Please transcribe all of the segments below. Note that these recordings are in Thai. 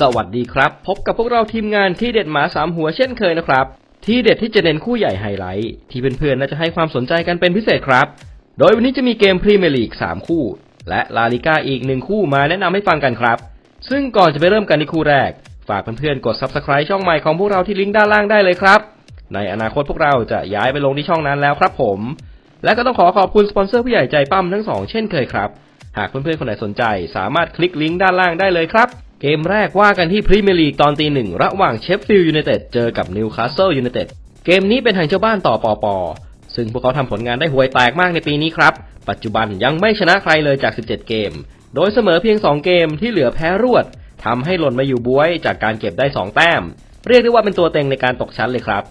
สวัสดีครับ พบกับพวกเราทีมงานที่เด็ดหมาสามหัวเช่นเคยนะครับ ที่เด็ดที่จะเน้นคู่ใหญ่ไฮไลท์ที่เพื่อนๆน่าจะให้ความสนใจกันเป็นพิเศษครับ โดยวันนี้จะมีเกมพรีเมียร์ลีก3คู่ และลาลิก้าอีกหนึ่งคู่มาแนะนำให้ฟังกันครับ ซึ่งก่อนจะไปเริ่มกันในคู่แรก ฝากเพื่อนๆกด subscribe ช่องใหม่ของพวกเราที่ลิงก์ด้านล่างได้เลยครับ ในอนาคตพวกเราจะย้ายไปลงที่ช่องนั้นแล้วครับผม และก็ต้องขอขอบคุณสปอนเซอร์ผู้ใหญ่ใจปั้มทั้งสองเช่นเคยครับ หากเพื่อนๆคนไหนสนใจ สามารถคลิกลิงก์ด้านล่างได้เลยครับ เกมแรกว่ากันที่พรีเมียร์ลีกตอนตีหนึ่งระหว่างเชฟฟิลด์ยูไนเต็ดเจอกับนิวคาสเซิลยูไนเต็ดเกมนี้เป็นทางเจ้าบ้านต่อปอปอซึ่งพวกเขาทำผลงานได้ห่วยแตกมากในปีนี้ครับ ปัจจุบันยังไม่ชนะใครเลยจาก 17 เกม โดยเสมอเพียง 2 เกมที่เหลือแพ้รวดทำให้หล่นมาอยู่บวยจากการเก็บได้ 2 แต้ม เรียกได้ว่าเป็นตัวเต็งในการตกชั้นเลยครับ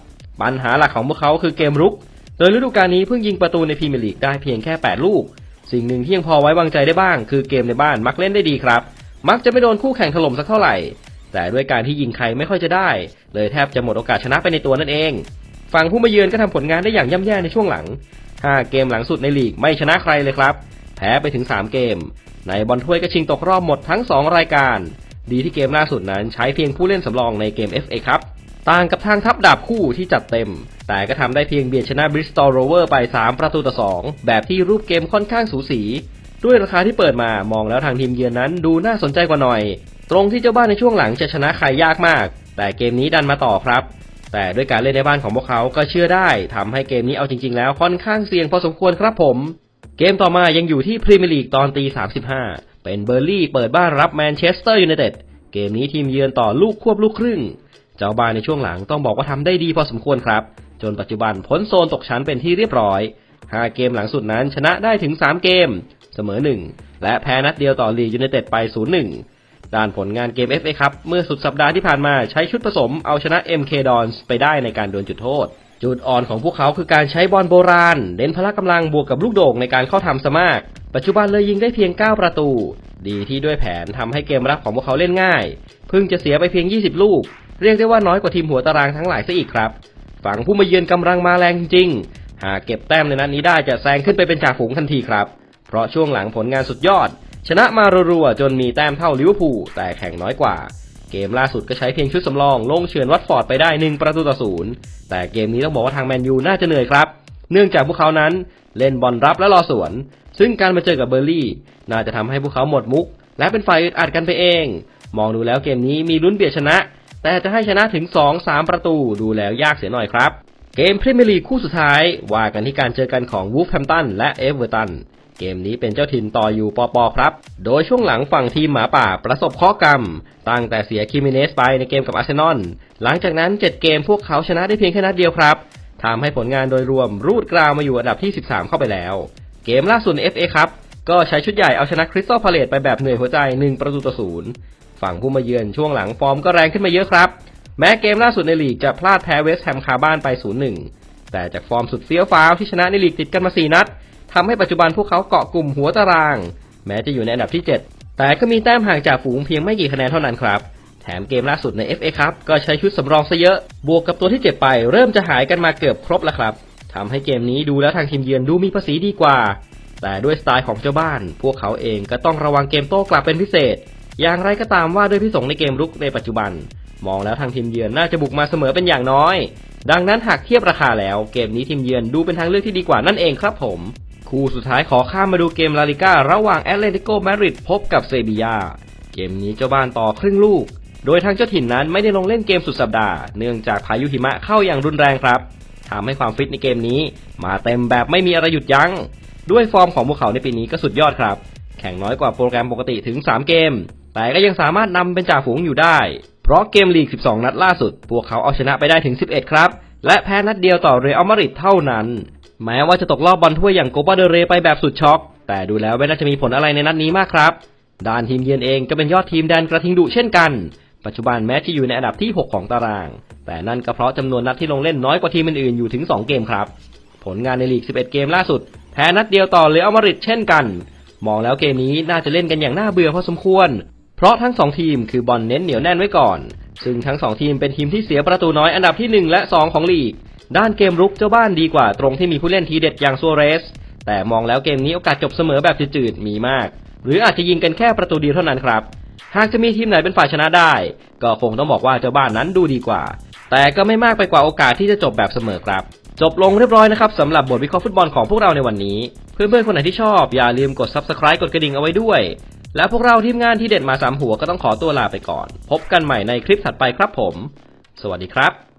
ปัญหาหลักของพวกเขาคือเกมรุก โดยฤดูกาลนี้เพิ่งยิงประตูในพรีเมียร์ลีกได้เพียงแค่ 8 ลูก สิ่งหนึ่งที่ยังพอไว้วางใจได้บ้าง คือเกมในบ้านมักเล่นได้ดีครับ มักจะไม่โดนคู่แข่งถล่มสักเท่าไหร่ แต่ด้วยการที่ยิงใครไม่ค่อยจะได้ เลยแทบจะหมดโอกาสชนะไปในตัวนั่นเอง ฝั่งผู้มาเยือนก็ทำผลงานได้อย่างย่ำแย่ในช่วงหลัง 5 เกมหลังสุดในลีกไม่ชนะใครเลยครับ แพ้ไปถึง 3 เกม ในบอลถ้วยก็ชิงตกรอบหมดทั้ง 2 รายการ ดีที่เกมล่าสุดนั้นใช้เพียงผู้เล่นสำรองในเกม FA ครับต่างกับทางทัพดาบคู่ที่จัดเต็ม แต่ก็ทำได้เพียงเบียดชนะบริสตอลโรเวอร์ไป 3 ประตูต่อ 2 แบบที่รูปเกมค่อนข้างสูสี ด้วยราคาที่เปิดมามองแล้วทางทีมเยือนนั้นดูน่าสนใจกว่าหน่อย ตรงที่เจ้าบ้านในช่วงหลังจะชนะใครยากมาก แต่เกมนี้ดันมาต่อครับ แต่ด้วยการเล่นในบ้านของพวกเขาก็เชื่อได้ทำให้เกมนี้เอาจริง ๆ แล้วค่อนข้างเสี่ยงพอสมควรครับผม เกมต่อมายังอยู่ที่พรีเมียร์ลีกตอนตี35 เป็นเบอร์ลี่เปิดบ้านรับแมนเชสเตอร์ยูไนเต็ดเกมนี้ทีมเยือนต่อลูกควบลูกครึ่ง เจ้าบ้านในช่วงหลังต้องบอกว่าทำได้ดีพอสมควรครับ จนปัจจุบันพ้นโซนตกชั้นเป็นที่เรียบร้อย5เกมหลังสุดนั้นชนะได้ถึง 3 เกม เสมอ 1 และแพ้นัดเดียวต่อลียูไนเต็ดไป 0-1 ด้านผลงานเกม FA ครับ เมื่อสุดสัปดาห์ที่ผ่านมาใช้ชุดผสมเอาชนะ MK Dons ไปได้ในการดวลจุดโทษ จุดอ่อนของพวกเขาคือการใช้บอลโบราณเน้นพละกำลังบวกกับลูกโด่งในการเข้าทำสมาก ปัจจุบันเลยยิงได้เพียง 9 ประตู ดีที่ด้วยแผนทำให้เกมรับของพวกเขาเล่นง่ายเพิ่งจะเสียไปเพียง 20 ลูก เรียกได้ว่าน้อยกว่าทีมหัวตารางทั้งหลายซะอีกครับฝั่งผู้มาเยือนกำลังมาแรงจริงหากเก็บแต้มในนัดนี้ได้จะแซงขึ้นไปเป็นจ่าฝูงทันทีครับ เพราะช่วงหลังผลงานสุดยอด ชนะมารัวๆจนมีแต้มเท่าลิเวอร์พูลแต่แข่งน้อยกว่า เกมล่าสุดก็ใช้เพียงชุดสำรอง ลงเฉือนวัตฟอร์ดไปได้ 1 ประตูต่อศูนย์แต่เกมนี้ต้องบอกว่าทางแมนยูน่าจะเหนื่อยครับ เนื่องจากพวกเขานั้นเล่นบอลรับและรอสวน ซึ่งการมาเจอกับเบอร์ลี่ น่าจะทำให้พวกเขาหมดมุก และเป็นฝ่ายอึดอัดกันไปเอง มองดูแล้วเกมนี้มีลุ้นเบียดชนะ แต่จะให้ชนะถึง 2-3 ประตูดูแล้วยากเสียหน่อยครับ เกมพรีเมียร์ลีกคู่สุดท้ายว่ากันที่การเจอกันของวูฟแฮมตันและเอเวอร์ตัน เกมนี้เป็นเจ้าถิ่นต่ออยู่ปอปอครับ โดยช่วงหลังฝั่งทีมหมาป่าประสบข้อกรรม ตั้งแต่เสียคิมิเนสไปในเกมกับอาร์เซนอล หลังจากนั้น 7 เกมพวกเขาชนะได้เพียงแค่นัดเดียวครับทำให้ผลงานโดยรวมรูดกราวมาอยู่อันดับที่ 13 เข้าไปแล้ว เกมล่าสุด FA ครับก็ใช้ชุดใหญ่เอาชนะคริสตัลพาเลตไปแบบเหนื่อยหัวใจ 1 ประตูต่อศูนย์ฝั่งผู้มาเยือนช่วงหลังฟอร์มก็แรงขึ้นมาเยอะครับ แม้เกมล่าสุดในลีกจะพลาดแพ้เวสต์แฮมคาบ้านไป 0-1 แต่จากฟอร์มสุดเฟี้ยวฟ้าวที่ชนะในลีกติดกันมา 4 นัด ทำให้ปัจจุบันพวกเขาเกาะกลุ่มหัวตาราง แม้จะอยู่ในอันดับที่ 7 แต่ก็มีแต้มห่างจากฝูงเพียงไม่กี่คะแนนเท่านั้นครับ แถมเกมล่าสุดใน FA ครับก็ใช้ชุดสำรองซะเยอะ บวกกับตัวที่เจ็บไป เริ่มจะหายกันมาเกือบครบแล้วครับทำให้เกมนี้ดูแล้วทางทีมเยือนดูมีภาษีดีกว่า แต่ด้วยสไตล์ของเจ้าบ้าน พวกเขาเองก็ต้องระวังเกมโต้กลับเป็นพิเศษ อย่างไรก็ตามว่าด้วยพิสงในเกมรุกในปัจจุบัน มองแล้วทางทีมเยือนน่าจะบุกมาเสมอเป็นอย่างน้อย ดังนั้นหากเทียบราคาแล้ว เกมนี้ทีมเยือนดูเป็นทางเลือกที่ดีกว่านั่นเองครับผม คู่สุดท้ายขอข้ามมาดูเกมลาลิก้าระหว่างแอตเลติโกมาดริดพบกับเซบียา เกมนี้เจ้าบ้านต่อครึ่งลูก โดยทางเจ้าถิ่นนั้นไม่ได้ลงเล่นเกมสุดสัปดาห์ เนื่องจากพายุหิมะเข้าอย่างรุนแรงครับทำให้ความฟิตในเกมนี้ มาเต็มแบบไม่มีอะไรหยุดยัง้ง ด้วยฟอร์มของพวกเขาในปีนี้ก็สุดยอดครับ แข่งน้อยกว่าโปรแกรมปกติถึง 3 เกม แต่ก็ยังสามารถนำเป็นจ่าฝูงอยู่ได้ เพราะเกมลีก 12 นัดล่าสุด พวกเขาเอาชนะไปได้ถึง 11 ครับ และแพ้นัดเดียวต่อเรอัลมาดริดเท่านั้น แม้ว่าจะตกรอบบอลถ้วยอย่างโกปาเดเรไปแบบสุดช็อก แต่ดูแล้วไม่น่าจะมีผลอะไรในนัดนี้มากครับ ด้านทีมเยือนเองก็เป็นยอดทีมแดนกระทิงดุเช่นกัน ปัจจุบันแม้จะอยู่ในอันดับที่ 6 ของตาราง แต่นั่นก็เพราะจำนวนนัดที่ลงเล่นน้อยกว่าทีมอื่นๆอยู่ถึง 2 เกมครับ ผลงานในลีก 11 เกมล่าสุด แพ้นัดเดียวต่อเรอัลมาริดเช่นกัน มองแล้วเกมนี้น่าจะเล่นกันอย่างน่าเบื่อพอสมควร เพราะทั้ง 2 ทีมคือบอลเน้นเหนียวแน่นไว้ก่อน ซึ่งทั้ง 2 ทีมเป็นทีมที่เสียประตูน้อยอันดับที่ 1 และ 2 ของลีก ด้านเกมรุกเจ้าบ้านดีกว่าตรงที่มีผู้เล่นทีเด็ดอย่างซัวเรส แต่มองแล้วเกมนี้โอกาสจบเสมอแบบจืดๆมีมาก หรืออาจจะยิงกันแค่ประตูเดียวเท่านั้นครับ หากจะมีทีมไหนเป็นฝ่ายชนะได้ ก็คงต้องบอกว่าเจ้าบ้านนั้นดูดีกว่า แต่ก็ไม่มากไปกว่าโอกาสที่จะจบแบบเสมอครับ จบลงเรียบร้อยนะครับสำหรับบทวิเคราะห์ฟุตบอลของพวกเราในวันนี้ เพื่อนๆคนไหนที่ชอบอย่าลืมกด subscribe กดกระดิ่งเอาไว้ด้วย แล้วพวกเราทีมงานที่เด็ดมาสามหัวก็ต้องขอตัวลาไปก่อน พบกันใหม่ในคลิปถัดไปครับผม สวัสดีครับ